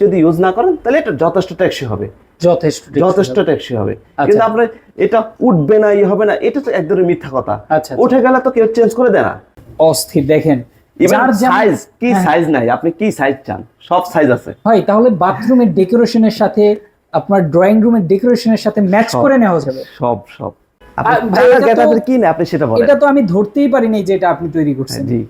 যদি ইউজ না করেন তাহলে এটা যথেষ্ট টেকসই হবে। যথেষ্ট যথেষ্ট টেকসই হবে। আচ্ছা। কিন্তু আপনার এটা উঠবে না ইয়ে হবে না এটা তো একদমই মিথ্যা কথা। আচ্ছা, আচ্ছা। উঠে গেলে তো কেউ চেঞ্জ করে দেয় না। অস্থির দেখেন সাইজ কি হ্যাঁ। সাইজ নাই আপনি কি সাইজ চান? সব সাইজ আছে। ভাই তাহলে বাথরুমের ডেকোরেশনের সাথে আপনার ড্রয়িং রুমের ডেকোরেশনের সাথে ম্যাচ করে নেওয়া যাবে। সব সব। এটা তো- কি না আপনি সেটা বলেন। এটা তো আমি ধরতেই পারিনি যে এটা আপনি তৈরি করছেন। জি।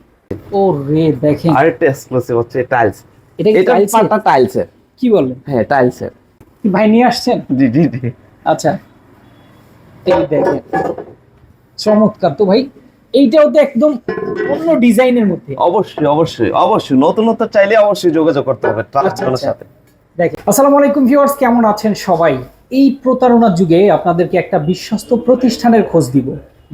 ও রে দেখেন। আরেকটা এক্সক্লুসিভ হচ্ছে টাইলস এটা কি এটা পাটা টাইলসের কি বললেন হ্যাঁ টাইলসের ভাই নিয়ে আসছেন? জি জি জি। আচ্ছা। এই দেখেন। চমৎকার। তো ভাই এইটাও তো একদম অন্য ডিজাইনের মধ্যে। অবশ্যই অবশ্যই অবশ্যই। নতুনত্ব চাইলে অবশ্যই যোগাযোগ করতে হবে ট্রান্সফারের। সাথে। দেখেন আসসালামু আলাইকুম ভিউয়ার্স কেমন আছেন সবাই? এই প্রতারণার যুগে আপনাদেরকে একটা বিশ্বস্ত প্রতিষ্ঠানের খোঁজ দিব।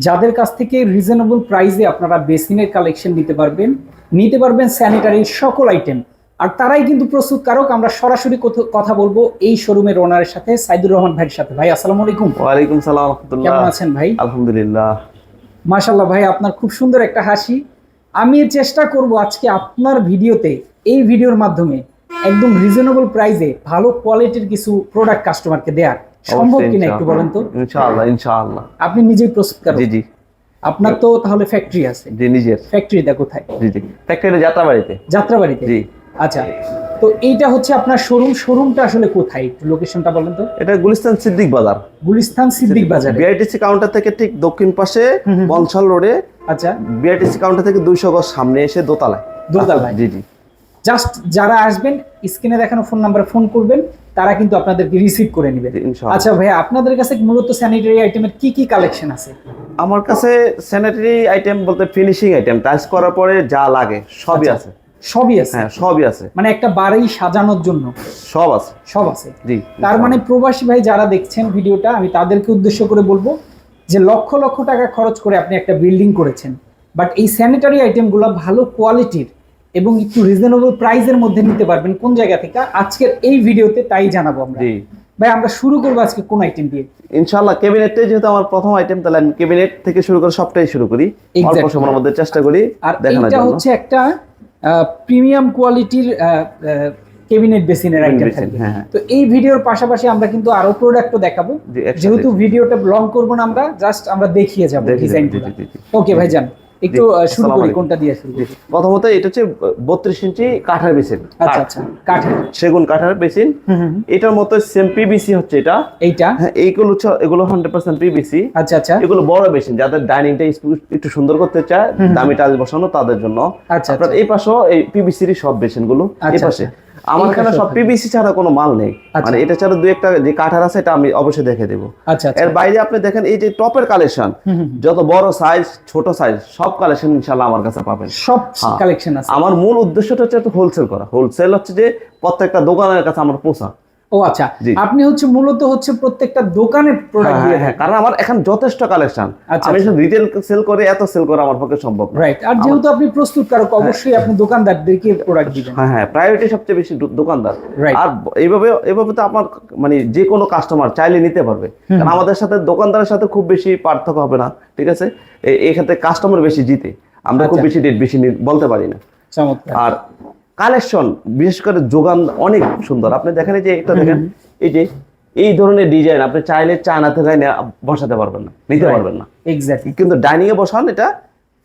যাদের কাছ থেকে রিজনেবল প্রাইসে আপনারা বেসিনের কালেকশন নিতে পারবেন। নিতে পারবেন স্যানিটারির সকল আইটেম আর তারাই কিন্তু প্রস্তুতকারক আমরা সরাসরি কথা বলব এই শোরুমের ওনারের সাথে সাইদুর রহমান ভাইয়ের সাথে। ভাই আসসালামু আলাইকুম। ওয়ালাইকুম সালাম রহমতুল্লাহ। কেমন আছেন ভাই? আলহামদুলিল্লাহ। মাশাল্লাহ ভাই আপনার খুব সুন্দর একটা হাসি। আমি চেষ্টা করব আজকে আপনার ভিডিওতে এই ভিডিওর মাধ্যমে একদম রিজনেবল প্রাইসে ভালো কোয়ালিটির কিছু প্রোডাক্ট কাস্টমারকে দেওয়ার সম্ভব কিনা একটু বলেন তো? ইনশাআল্লাহ ইনশাআল্লাহ। আপনি নিজেই প্রস্তুত করেন জি জি। আপনার তো তাহলে ফ্যাক্টরি আছে। জি নিজের। ফ্যাক্টরিটা কোথায়? জি জি। ফ্যাক্টরি যাত্রাবাড়িতে। যাত্রাবাড়িতে? জি। আচ্ছা তো এইটা হচ্ছে আপনার শোরুম। শোরুমটা আসলে কোথায়? একটু লোকেশনটা বলেন তো। এটা গুলিস্তান সিদ্দিক বাজার। গুলিস্তান সিদ্দিক বাজার। বিআইটিসি কাউন্টার থেকে ঠিক দক্ষিণ পাশে। বনশাল রোডে আচ্ছা। বিআইটিসি কাউন্টার থেকে দুইশো গজ সামনে এসে দোতলায়। দোতলায়। জি জি। জাস্ট যারা আসবেন স্ক্রিনে দেখানো ফোন নাম্বারে ফোন করবেন তারা কিন্তু আপনাদেরকে রিসিভ করে নেবে। আচ্ছা ভাইয়া আপনাদের কাছে মূলত স্যানিটারি আইটেমের কি কি কালেকশন আছে? আমার কাছে স্যানিটারি আইটেম বলতে ফিনিশিং আইটেম টাচ করার পরে যা লাগে সবই আচ্ছা। আছে। সবই আছে। হ্যাঁ সবই আছে। মানে একটা বাড়ি সাজানোর জন্য। সব আছে। সব আছে। জি তার মানে প্রবাসী ভাই যারা দেখছেন ভিডিওটা আমি তাদেরকে উদ্দেশ্য করে বলব যে লক্ষ লক্ষ টাকা খরচ করে আপনি একটা বিল্ডিং করেছেন। বাট এই স্যানিটারি আইটেমগুলো ভালো কোয়ালিটির এবং একটু রিজনেবল প্রাইসের মধ্যে নিতে পারবেন কোন জায়গা থেকে? আজকের এই ভিডিওতে তাই জানাব আমরা। জি। ভাই আমরা শুরু করব আজকে কোন আইটেম দিয়ে? ইনশাআল্লাহ ক্যাবিনেটটাই যেহেতু আমার প্রথম আইটেম তাহলে আমি ক্যাবিনেট থেকে শুরু করে সবটাই শুরু করি। অল্প. সময়ের মধ্যে চেষ্টা করি আর জন্য। হচ্ছে একটা প্রিমিয়াম কোয়ালিটির কেবিনেট বেসিনের আইটেম থাকবে। হ্যাঁ, হ্যাঁ। তো এই ভিডিওর পাশাপাশি আমরা কিন্তু আরও প্রোডাক্টও দেখাবো। যেহেতু ভিডিওটা লং করব না আমরা জাস্ট আমরা দেখিয়ে যাব ডিজাইন। ওকে ভাই যান একটু শুরু করি কোনটা দিয়ে শুরু করি? প্রথমত এটা হচ্ছে বত্রিশ ইঞ্চি কাঠের বেসিন। আচ্ছা আচ্ছা কাঠের। সেগুন কাঠের বেসিন। এটার মতো সেম পিবিসি হচ্ছে এটা। এইটা? হ্যাঁ এইগুলো হচ্ছে এগুলো হান্ড্রেড পার্সেন্ট পিবিসি আচ্ছা আচ্ছা। এগুলো বড় বেসিন যাদের ডাইনিংটা একটু সুন্দর করতে চায় দামি টাইল বসানো তাদের জন্য। আচ্ছা, আপনার আচ্ছা। এই পাশেও এই পিবিসির সব বেসিনগুলো এই আচ্ছা, পাশে আচ্ছা। আমার এখানে সব থাকবে। ছাড়া কোনো মাল নেই আচ্ছা। মানে এটা ছাড়া দুই একটা যে কাঠার আছে এটা আমি অবশ্যই দেখে দেবো আচ্ছা আচ্ছা এর বাইরে আপনি দেখেন এই যে টপের কালেকশন। যত বড় সাইজ ছোট সাইজ সব কালেকশন ইনশাল্লাহ আমার কাছে পাবেন সব হ্যাঁ। কালেকশন আছে আমার মূল উদ্দেশ্যটা হচ্ছে হোলসেল করা হোলসেল হচ্ছে যে প্রত্যেকটা দোকানের কাছে আমার পোষা ও আচ্ছা আপনি হচ্ছে মূলত হচ্ছে প্রত্যেকটা দোকানের প্রোডাক্ট হ্যাঁ, দিয়ে হ্যাঁ, কারণ আমার এখন যথেষ্ট কালেকশন আচ্ছা, আমি শুধু রিটেল সেল করে এত সেল করা আমার পক্ষে সম্ভব না। রাইট আর যেহেতু আপনি প্রস্তুতকারক অবশ্যই আপনি দোকানদারদেরকে প্রোডাক্ট দিবেন। হ্যাঁ হ্যাঁ প্রায়োরিটি সবচেয়ে বেশি দোকানদার। আর এইভাবে এইভাবে তো আমার মানে যে কোনো কাস্টমার চাইলে নিতে পারবে। কারণ আমাদের সাথে দোকানদারের সাথে খুব বেশি পার্থক্য হবে না ঠিক আছে? এ- এক্ষেত্রে কাস্টমার বেশি জিতে। আমরা খুব আচ্ছা। বেশি রেট বেশি বলতে পারি না। চমৎকার। আর কালেকশন বিশেষ করে যোগান অনেক সুন্দর। আপনি দেখেন এই যে এটা দেখেন এই যে এই ধরনের ডিজাইন আপনি চাইলে চায়না থেকে বসাতে পারবেন না নিতে পারবেন না। এক্স্যাক্টলি কিন্তু ডাইনিং এ বসান এটা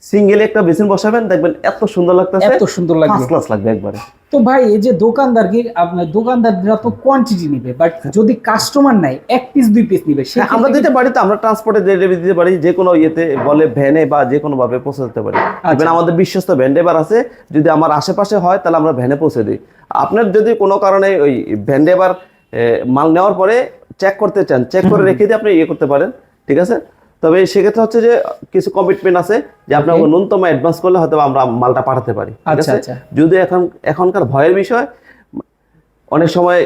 সিঙ্গেল একটা বেসিন বসাবেন দেখবেন এত সুন্দর লাগতেছে। এত সুন্দর লাগবে ক্লাস লাগবে একবারে। তো ভাই এই যে দোকানদারকে আপনার দোকানদাররা তো কোয়ান্টিটি নিবে বাট যদি কাস্টমার নাই এক পিস দুই পিস নিবে সে হ্যাঁ, আমরা দিতে পারি তো আমরা ট্রান্সপোর্টে ডেলিভারি দিতে পারি যে কোনো ইয়েতে বলে ভ্যানে বা যে কোনো ভাবে পৌঁছে দিতে পারি। আচ্ছা। দেখবেন আমাদের বিশ্বস্ত ভ্যান ড্রাইভার আছে যদি আমার আশেপাশে হয় তাহলে আমরা ভ্যানে পৌঁছে দিই। আপনার যদি কোনো কারণে ওই ভ্যান ড্রাইভার মাল নেওয়ার পরে চেক করতে চান চেক করে রেখে দিয়ে আপনি ইয়ে করতে পারেন ঠিক আছে? তবে সেক্ষেত্রে হচ্ছে যে কিছু কমিটমেন্ট আছে যে আপনার ন্যূনতম অ্যাডভান্স করলে হয়তো আমরা মালটা পাঠাতে পারি আচ্ছা, আচ্ছা। যদি এখন এখনকার ভয়ের বিষয় অনেক সময়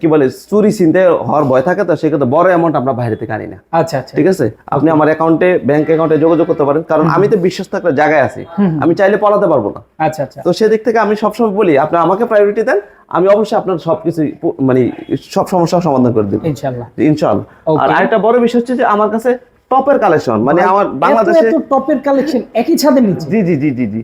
কি বলে চুরি চিনতে হওয়ার ভয় থাকে তো সেক্ষেত্রে বড় অ্যামাউন্ট আমরা বাইরে থেকে আনি না। আচ্ছা আচ্ছা। ঠিক আছে? আপনি আমার অ্যাকাউন্টে ব্যাংক অ্যাকাউন্টে যোগাযোগ করতে পারেন কারণ আমি তো বিশ্বস্ত একটা জায়গায় আছি আমি চাইলে পলাতে পারব না। আচ্ছা আচ্ছা। তো সেদিক থেকে আমি সবসময় বলি আপনি আমাকে প্রায়োরিটি দেন আমি অবশ্যই আপনার সবকিছু মানে সব সমস্যার সমাধান করে দেবো। ইনশাআল্লাহ ইনশাল্লাহ। আর আরেকটা বড় বিষয় হচ্ছে যে আমার কাছে টপের কালেকশন মানে আমার বাংলাদেশে এত টপের কালেকশন একই ছাদের নিচে? জি জি জি জি জি।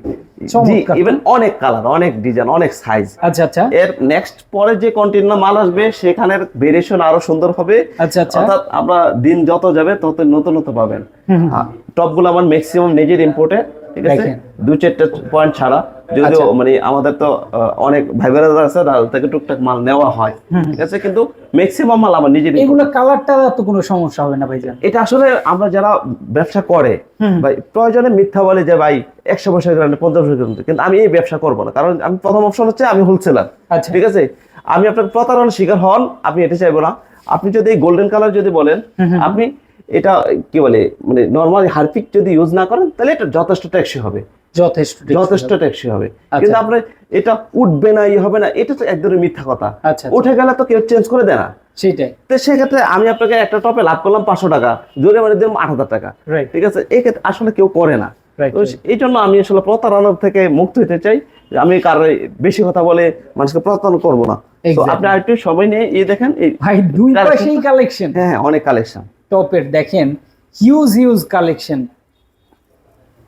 জি ইভেন অনেক কালার অনেক ডিজাইন অনেক সাইজ আচ্ছা আচ্ছা। এর নেক্সট পরে যে কন্টেনার মাল আসবে সেখানের ভেরিয়েশন আরও সুন্দর হবে। আচ্ছা আচ্ছা। অর্থাৎ আমরা দিন যত যাবে তত নতুন নতুন পাবেন। হুম, হুম। টপগুলো আমার ম্যাক্সিমাম নিজের ইম্পোর্টে ঠিক আছে। দু চারটা পয়েন্ট ছাড়া। যদিও আচ্ছা। মানে আমাদের তো অনেক ভাই বোনেরা আছে তাদের থেকে টুকটাক মাল নেওয়া হয়। ঠিক আছে? কিন্তু ম্যাক্সিমাম মাল আমার নিজের। এগুলো কালারটা তো কোনো সমস্যা হবে না ভাইজান। এটা আসলে আমরা যারা ব্যবসা করে ভাই প্রয়োজনে মিথ্যা বলে যে ভাই একশো বছর পঞ্চাশ বছর কিন্তু আমি এই ব্যবসা করব না। কারণ আমি প্রথম অপশন হচ্ছে আমি হোলসেলার আচ্ছা। ঠিক আছে? আমি আপনার প্রতারণার শিকার হন আপনি এটা চাইব না। আপনি যদি গোল্ডেন কালার যদি বলেন। আপনি এটা কি বলে মানে নর্মালি হারপিক যদি ইউজ না করেন তাহলে এটা যথেষ্ট ট্যাক্সি হবে। যথেষ্ট যথেষ্ট ট্যাক্সি হবে। আচ্ছা। কিন্তু আপনার এটা উঠবে না ইয়ে হবে না এটা তো একদমই মিথ্যা কথা। আচ্ছা উঠে গেলে তো কেউ চেঞ্জ করে দেয় না। সেটাই। তো সেক্ষেত্রে আমি আপনাকে একটা টপে লাভ করলাম পাঁচশো টাকা জোরে মানে দিলাম আট হাজার টাকা। ঠিক আছে? এই ক্ষেত্রে আসলে কেউ করে না। এই জন্য আমি আসলে প্রতারণার থেকে মুক্ত হতে চাই। আমি কারও বেশি কথা বলে মানুষকে প্রতারণা করব না. আপনি আরেকটু সময় নিয়ে এই দেখেন ভাই দুই পাশেই কালেকশন হ্যাঁ হ্যাঁ অনেক কালেকশন টপের দেখেন হিউজ হিউজ কালেকশন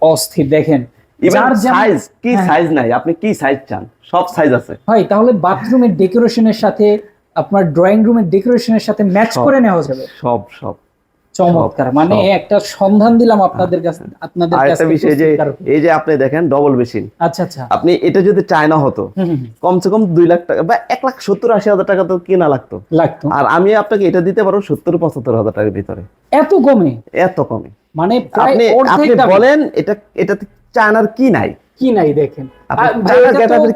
অস্থির দেখেন। সাইজ কি। সাইজ নাই আপনি কি সাইজ চান? সব সাইজ আছে। ভাই তাহলে বাথরুমের ডেকোরেশনের সাথে আপনার ড্রয়িং রুমের ডেকোরেশনের সাথে ম্যাচ করে নেওয়া যাবে। সব সব। চমৎকার মানে একটা সন্ধান দিলাম আপনাদের কাছে আপনাদের কাছে বিষয় যে এই যে আপনি দেখেন ডবল মেশিন আচ্ছা আচ্ছা। আপনি এটা যদি চায়না হতো। কমসে কম দুই লাখ টাকা বা এক লাখ সত্তর আশি হাজার টাকা তো কেনা লাগতো। লাগতো। আর আমি আপনাকে এটা দিতে পারব সত্তর পঁচাত্তর হাজার টাকার ভিতরে। এত কমে? এত কমে। মানে আপনি আপনি বলেন এটা এটাতে চায়নার কি নাই? কি নাই দেখেন।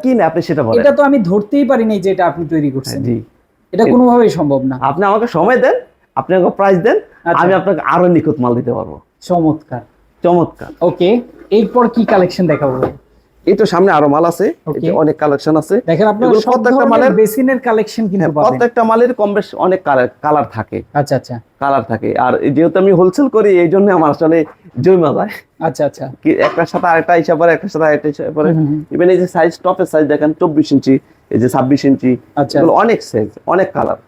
কি নাই? আপনি সেটা বলেন। এটা তো আমি ধরতেই পারিনি যে এটা আপনি তৈরি করছেন। জি। এটা কোনোভাবেই সম্ভব না। আপনি আমাকে সময় দেন আপনি আমাকে প্রাইস দেন আচ্ছা। আমি আপনাকে আরও নিখুঁত মাল দিতে পারব। চমৎকার। চমৎকার। ওকে এরপর কি কালেকশন দেখাবো? এই তো সামনে আরও মাল আছে অনেক কালেকশন আছে। দেখেন আপনার প্রত্যেকটা মালের- বেসিনের কালেকশন কিন্তু হ্যাঁ, পাবেন। প্রত্যেকটা মালের কম বেশ অনেক কালার থাকে। আচ্ছা আচ্ছা। কালার থাকে। আর যেহেতু আমি হোলসেল করি এই জন্য আমার আসলে জমা যায় আচ্ছা আচ্ছা। কি একটার সাথে আরেকটা হিসাব পরে একটার সাথে আরেকটা হিসাব পরে ইভেন এই যে সাইজ টপের সাইজ দেখেন চব্বিশ ইঞ্চি এই যে ছাব্বিশ ইঞ্চি আচ্ছা। অনেক সাইজ অনেক কালার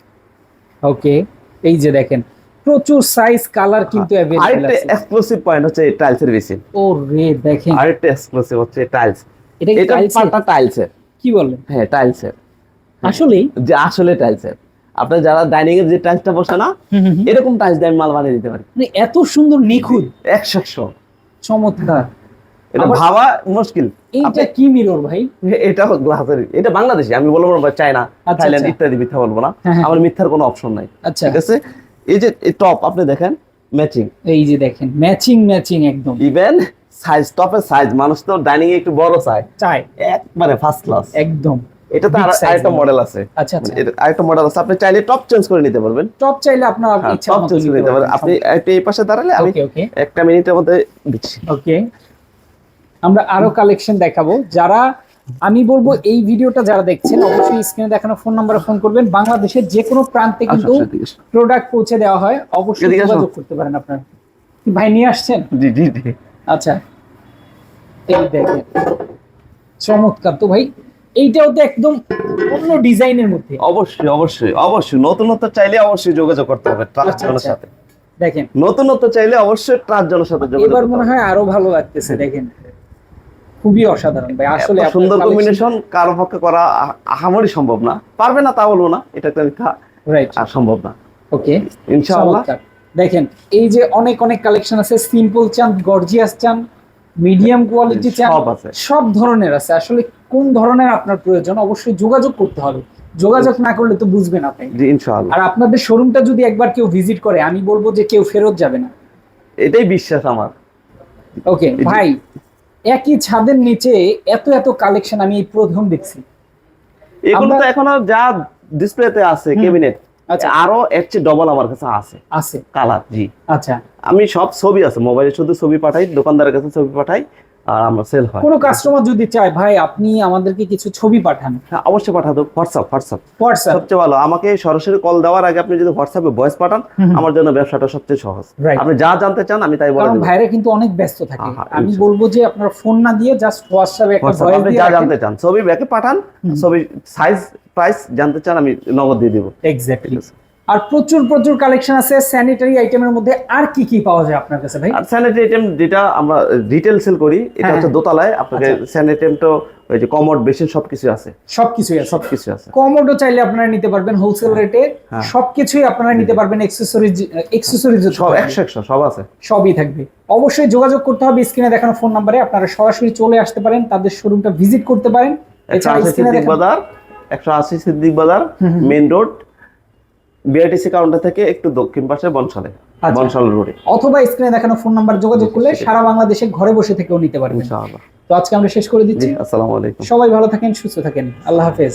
ওকে এই যে দেখেন প্রচুর সাইজ কালার কিন্তু আরেকটা আছে। এক্সক্লুসিভ পয়েন্ট হচ্ছে টাইলসের বেশি। ও রে দেখেন। আরেকটা এক্সক্লুসিভ হচ্ছে টাইলস এটা কি এটা tiles এর? কি বলেন হ্যাঁ টাইলসের আসলেই যে আসলে টাইলসের আপনার যারা ডাইনিং এর যে টাইলসটা বসে না এরকম টাইলস দিয়ে আমি মাল বানিয়ে দিতে পারি। মানে এত সুন্দর নিখুঁত। একশো একশো। চমৎকার। এটা ভাবা মুশকিল। এইটা কি মিরর ভাই? এটা গ্লাসের এটা বাংলাদেশি আমি বলব না চায়না আচ্ছা, থাইল্যান্ড আচ্ছা। ইত্যাদি মিথ্যা বলব না। হ্যাঁ, হ্যাঁ। আমার মিথ্যার কোনো অপশন নাই। আচ্ছা। ঠিক আছে? এই যে টপ আপনি দেখেন ম্যাচিং এই যে দেখেন ম্যাচিং ম্যাচিং একদম। ইভেন সাইজ টপের সাইজ মানুষ তো ডাইনিং একটু বড় চায়। চাই একবারে ফার্স্ট ক্লাস একদম। এটা তো আরেকটা মডেল আছে। আচ্ছা আচ্ছা। আরেকটা মডেল আছে। আপনি চাইলে টপ চেঞ্জ করে নিতে পারবেন। টপ চাইলে আপনার ইচ্ছা টপ মতো চেঞ্জ করে নিতে পারবেন। আপনি একটু এই পাশে দাঁড়ালে আমি ওকে ওকে একটা মিনিটের মধ্যে দিচ্ছি। ওকে আমরা আরও কালেকশন দেখাবো। যারা আমি বলব এই ভিডিওটা যারা দেখছেন অবশ্যই স্ক্রিনে দেখানো ফোন নাম্বারে ফোন করবেন। বাংলাদেশের যে কোনো প্রান্তে কিন্তু এদিকে আসো। প্রোডাক্ট পৌঁছে দেওয়া হয়। অবশ্যই যোগাযোগ করতে পারেন আপনারা। কি ভাই নিয়ে আসছেন? জি জি জি। আচ্ছা। এই দেখেন। চমৎকার। তো ভাই এইটাও তো একদম অন্য ডিজাইনের মধ্যে। অবশ্যই অবশ্যই অবশ্যই। নতুনত্ব চাইলে অবশ্যই যোগাযোগ করতে হবে ট্রাস্ট আচ্ছা, আচ্ছা। সাথে। দেখেন। নতুনত্ব চাইলে অবশ্যই ট্রাস্ট জনের সাথে যোগাযোগ এবার মনে হয় আরও ভালো লাগতেছে দেখেন। খুবই অসাধারণ ভাই আসলে সুন্দর কম্বিনেশন কারও পক্ষে করা আহামরি সম্ভব না। পারবে না তা বলব না এটা একটা রাইট আর সম্ভব না। ওকে ইনশাআল্লাহ। দেখেন এই যে অনেক অনেক কালেকশন আছে সিম্পল চান গর্জিয়াস চান মিডিয়াম কোয়ালিটি চান সব আছে। সব ধরনের আছে। আসলে কোন ধরনের আপনার প্রয়োজন অবশ্যই যোগাযোগ করতে হবে। যোগাযোগ না করলে তো বুঝবেন আপনি। জি ইনশাআল্লাহ। আর আপনাদের শোরুমটা যদি একবার কেউ ভিজিট করে আমি বলব যে কেউ ফেরত যাবে না। এটাই বিশ্বাস আমার। ওকে ভাই একই ছাদের নিচে এত এত কালেকশন আমি এই প্রথম দেখছি। এগুলো তো এখনও যা ডিসপ্লেতে আছে কেবিনেট ক্যাবিনেট আচ্ছা। আরও এর চেয়ে ডবল আমার কাছে আছে। আছে। কালার জি। আচ্ছা। আমি সব ছবি আছে মোবাইলে শুধু ছবি পাঠাই দোকানদারের কাছে ছবি পাঠাই আর আমার সেল হয়। কোনো কাস্টমার যদি চায় ভাই আপনি আমাদেরকে কিছু ছবি পাঠান। হ্যাঁ অবশ্যই পাঠাতো। হোয়াটসঅ্যাপ হোয়াটসঅ্যাপ হোয়াটসঅ্যাপ সবচেয়ে ভালো আমাকে সরাসরি কল দেওয়ার আগে আপনি যদি হোয়াটসঅ্যাপে ভয়েস পাঠান। আমার জন্য ব্যবসাটা সবচেয়ে সহজ. আপনি যা জানতে চান আমি তাই বলে কারণ ভাইরা কিন্তু অনেক ব্যস্ত থাকে। আমি বলব যে আপনার ফোন না দিয়ে জাস্ট হোয়াটসঅ্যাপে একটা ভয়েস আপনি দিয়ে যা জানতে চান ছবি ব্যাকে পাঠান ছবি সাইজ প্রাইস জানতে চান আমি নগদ দিয়ে দেবো। এক্স্যাক্টলি আর প্রচুর প্রচুর কালেকশন আছে। স্যানিটারি আইটেমের মধ্যে আর কি কি পাওয়া যায় আপনার কাছে ভাই? আর স্যানিটারি আইটেম যেটা আমরা রিটেল সেল করি এটা হ্যাঁ, হচ্ছে হ্যাঁ। দোতলায়। আপনাকে স্যানিটারি তো ওই যে কমোড বেসিন সবকিছু আছে। সবকিছুই আছে সবকিছু। আছে। কমোডও চাইলে আপনারা নিতে পারবেন হোলসেল রেটে হ্যাঁ। সবকিছুই আপনারা নিতে পারবেন এক্সেসরিজ এক্সেসরিজ সব একশো একশো সব আছে। সবই থাকবে। অবশ্যই যোগাযোগ করতে হবে স্ক্রিনে দেখানো ফোন নাম্বারে আপনারা সরাসরি চলে আসতে পারেন তাদের শোরুমটা ভিজিট করতে পারেন। এছাড়া স্ক্রিনে বাজার একশো আশি সিদ্দিক বাজার মেইন রোড বিআরটিসি কাউন্টার থেকে একটু দক্ষিণ পাশে বনশালে বনশাল বনসাল রোডে। অথবা স্ক্রিনে দেখানো ফোন নাম্বার যোগাযোগ করলে সারা বাংলাদেশে ঘরে বসে থেকেও নিতে পারবেন। ইনশাআল্লাহ। তো আজকে আমরা শেষ করে দিচ্ছি। আসসালামু আলাইকুম। সবাই ভালো থাকেন সুস্থ থাকেন। আল্লাহ হাফেজ।